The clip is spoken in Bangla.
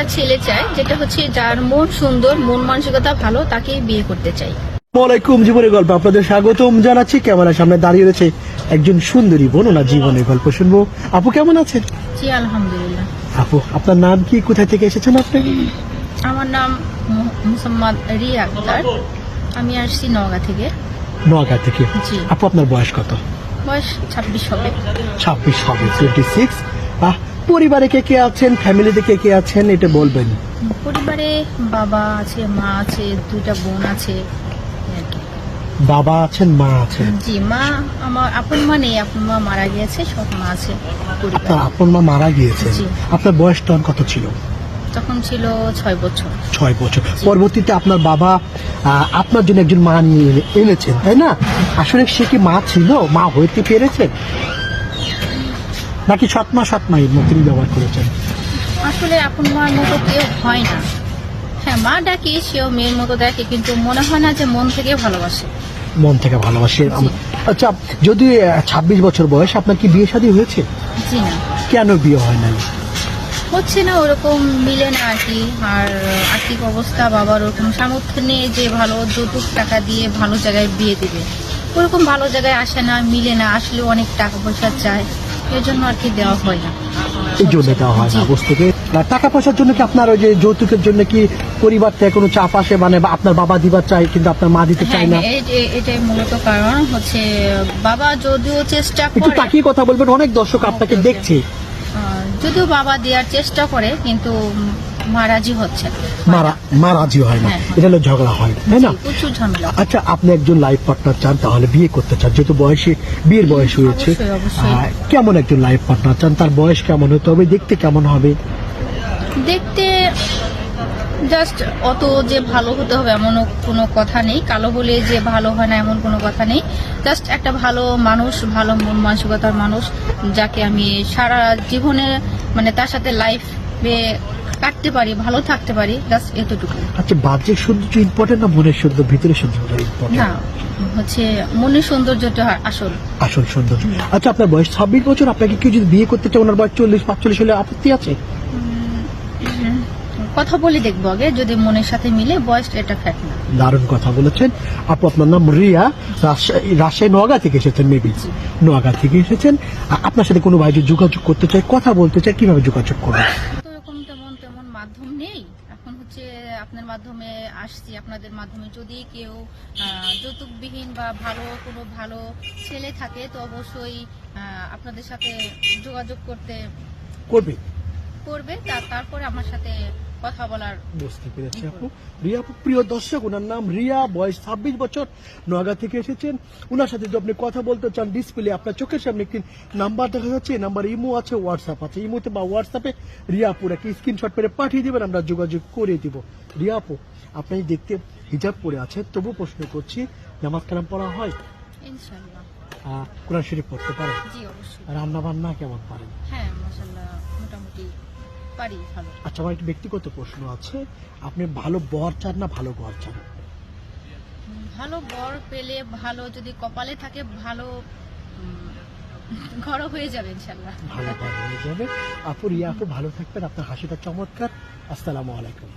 একটা ছেলে চাই যেটা হচ্ছে যার মন সুন্দর মন মানসিকতা ভালো তাকেই বিয়ে করতে চাই। আসসালামাইকুম জীবনের গল্প আপনাদের স্বাগতম জানাচ্ছি। ক্যামেরার সামনে দাঁড়িয়ে রয়েছে একজন সুন্দরী বোন ওনার জীবনের গল্প শুনব। আপু কেমন আছেন? জি আলহামদুলিল্লাহ। আপু আপনার নাম কি? কোথায় থেকে এসেছেন আপনি? আমার নাম মুসাম্মদ রিয়া আক্তার। আমি আসছি নওগাঁ থেকে। নোয়াগা থেকে। জি। আপু আপনার বয়স কত? বয়স ছাব্বিশ হবে। ছাব্বিশ হবে টোয়েন্টি সিক্স পরিবারে কে কে আছেন? ফ্যামিলিতে কে কে আছেন? এটা বলবেন। পরিবারে বাবা আছে মা আছে দুইটা বোন আছে। বাবা আছেন মা আছেন? জি মা আমার আপন মা নেই আপন মা মারা গিয়েছে সব মা আছে পরিবার। আপনার আপন মা মারা গিয়েছেন জি। আপনার বয়স তখন কত ছিল? তখন ছিল ছয় বছর। ছয় বছর। পরবর্তীতে আপনার বাবা আহ, আপনার জন্য একজন মা নিয়ে এনে- এনেছেন তাই না? আসলে সে কি মা ছিল? মা হইতে পেরেছেন নাকি সৎ মা সৎ মায়ের মতনই ব্যবহার করেছেন? আসলে আপন মার মতো কেউ হয় না। হ্যাঁ মা ডাকি সেও মেয়ের মতো দেখে কিন্তু মনে হয় না যে মন থেকে ভালোবাসে। মন থেকে ভালোবাসে। আচ্ছা যদি ছাব্বিশ বছর বয়স আপনার কি বিয়ে শাদী হয়েছে? জি না। কেন বিয়ে হয় নাই? হচ্ছে না ওরকম মিলে না আর কি। আর আর্থিক অবস্থা বাবার ওরকম সামর্থ্য নেই যে ভালো যৌতুক টাকা দিয়ে ভালো জায়গায় বিয়ে দিবে। ওরকম ভালো জায়গায় আসে না মিলে না আসলে অনেক টাকা পয়সা চায়। এর জন্য আর কি দেওয়া হয় না। এই জন্য দেওয়া হয় না টাকা পয়সার জন্য কি আপনার ওই যে যৌতুকের জন্য কি পরিবার থেকে কোনো চাপ আসে? মানে আপনার বাবা দিবার চাই কিন্তু আপনার মা দিতে হ্যাঁ চায় না? হ্যাঁ, এই- এই- এটাই মূলত কারণ হচ্ছে বাবা যদিও চেষ্টা একটু তাকিয়ে কথা বলবেন অনেক দর্শক আপনাকে ওকে, ওকে। দেখছে। যদিও বাবা দেওয়ার চেষ্টা করে কিন্তু মা রাজি হচ্ছে। মারা মা রাজি হয় না। হ্যাঁ। এটা হলো ঝগড়া হয় তাই না? প্রচুর ঝামেলা। আচ্ছা আপনি একজন লাইফ পার্টনার চান তাহলে বিয়ে করতে চান যেহেতু বয়সে বিয়ের বয়স হয়েছে। কেমন একজন লাইফ পার্টনার চান? তার বয়স কেমন হতে হবে? দেখতে কেমন হবে? দেখতে জাস্ট অত যে ভালো হতে হবে এমন কোনো কথা নেই। কালো হলে যে ভালো হয় না এমন কোনো কথা নেই। জাস্ট একটা ভালো মানুষ ভালো মন মানসিকতার মানুষ যাকে আমি সারা জীবনে মানে তার সাথে লাইফে কাটতে পারি ভালো থাকতে পারি জাস্ট এতটুকু। আচ্ছা বাহ্যিক সৌন্দর্য ইম্পর্টেন্ট না মনের সৌন্দর্য ভিতরের সৌন্দর্য না হচ্ছে মনের সৌন্দর্যটা আসল। আসল সৌন্দর্য। আচ্ছা আপনার বয়স ছাব্বিশ বছর আপনাকে কেউ যদি বিয়ে করতে চায় ওনার বয়স চল্লিশ পাঁচচল্লিশ হলে আপত্তি আছে? কথা বলে দেখব আগে যদি মনের সাথে মিলে বয়স এটা ফ্যাক্ট না। দারুণ কথা বলেছেন। আপু আপনার নাম রিয়া রাজশাহী নোয়াগা থেকে এসেছেন মেবি নোয়াগা থেকে এসেছেন। আপনার সাথে কোনো ভাই যোগাযোগ করতে চাই কথা বলতে চাই কীভাবে যোগাযোগ করবে তো এরকম তেমন তেমন মাধ্যম নেই এখন হচ্ছে আপনার মাধ্যমে আসছি আপনাদের মাধ্যমে যদি কেউ যৌতুকবিহীন বা ভালো কোনো ভালো ছেলে থাকে তো অবশ্যই আপনাদের সাথে যোগাযোগ করতে করবে। করবে। তা- তারপরে আমার সাথে কথা বলার বুঝতে পেরেছি আপু। রিয়া আপু প্রিয় দর্শক ওনার নাম রিয়া বয়স ছাব্বিশ বছর নোয়াগা থেকে এসেছেন। ওনার সাথে যদি আপনি কথা বলতে চান ডিসপ্লে আপনার চোখের সামনে একটি নাম্বার দেখা যাচ্ছে এই নাম্বার ইমো আছে হোয়াটসঅ্যাপ আছে। ইমোতে বা হোয়াটসঅ্যাপে রিয়া আপুর একটা স্ক্রিনশট করে পাঠিয়ে দিবেন আমরা যোগাযোগ করে দিব। রিয়া আপু আপনি দেখতে হিজাব পরে আছে তবু প্রশ্ন করছি নামাজ কালাম পড়া হয়? ইনশাল্লাহ আহ, কোরআন শরীফ পড়তে পারে জি অবশ্যই। রান্না বান্না কেমন পারেন? হ্যাঁ মোটামুটি পারি ভালো। আচ্ছা আমার একটা ব্যক্তিগত প্রশ্ন আছে। আপনি ভালো বর চান না ভালো ঘর চান? ভালো বর পেলে ভালো যদি কপালে থাকে ভালো ঘর হয়ে যাবে ইনশাল্লাহ। ভালো ভালো হয়ে যাবে। আপু রিয়া আপু ভালো থাকবেন। আপনার হাসিটা চমৎকার। আসসালামু আলাইকুম।